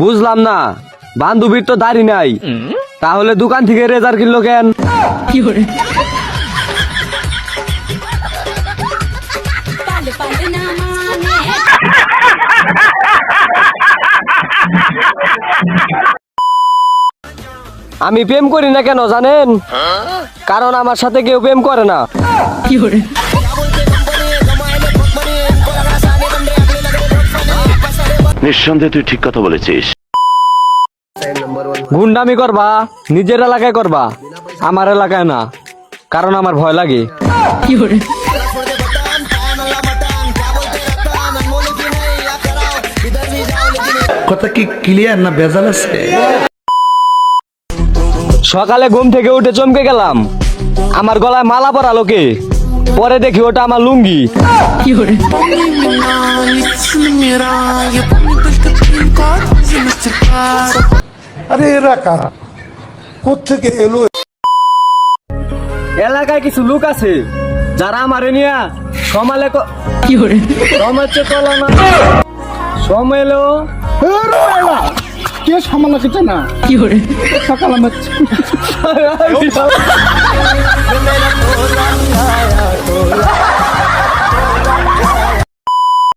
বুঝলাম না। বান্ধবীর তো দাড়ি নাই। তাহলে দোকান থেকে রেজার কিনলো কেন? আমি প্রেম করি না কেন জানেন? কারণ আমার সাথে কেউ প্রেম করে না। নিঃসন্দেহে তুই ঠিক কথা বলেছিস। গুন্ডামি করবা নিজের এলাকায় করবা আমার এলাকায় না কারণ আমার ভয় লাগে। কথা কি ক্লিয়ার না ভেজাল আছে? সকালে ঘুম থেকে উঠে চমকে গেলাম। আমার গলায় মালা পরালো কে? পরে দেখি ওটা আমার লুঙ্গি। আরে এরা কারা কোথেকে এলো? এলাকায় কিছু লোক আছে যারা আমারে নিয়ে সমালে ক- সমাজে কলো না সমেলো কে সামাল না? কি সকাল আমার